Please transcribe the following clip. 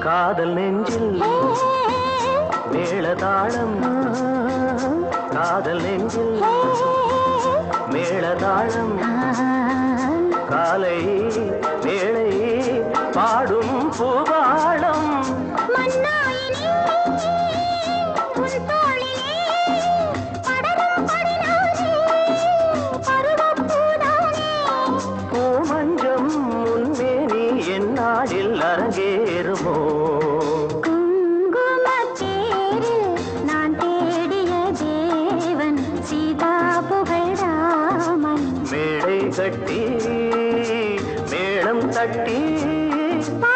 காதல் நெஞ்சில் மேளதாளம். காதல் நெஞ்சில் மேளதாளம். காலை வேளை பாடும் பூபாளம் அரங்கேறுமோ நான் தேடிய தேவன் சீதா புகழாமன் மேடை கட்டி மேளம் தட்டி பா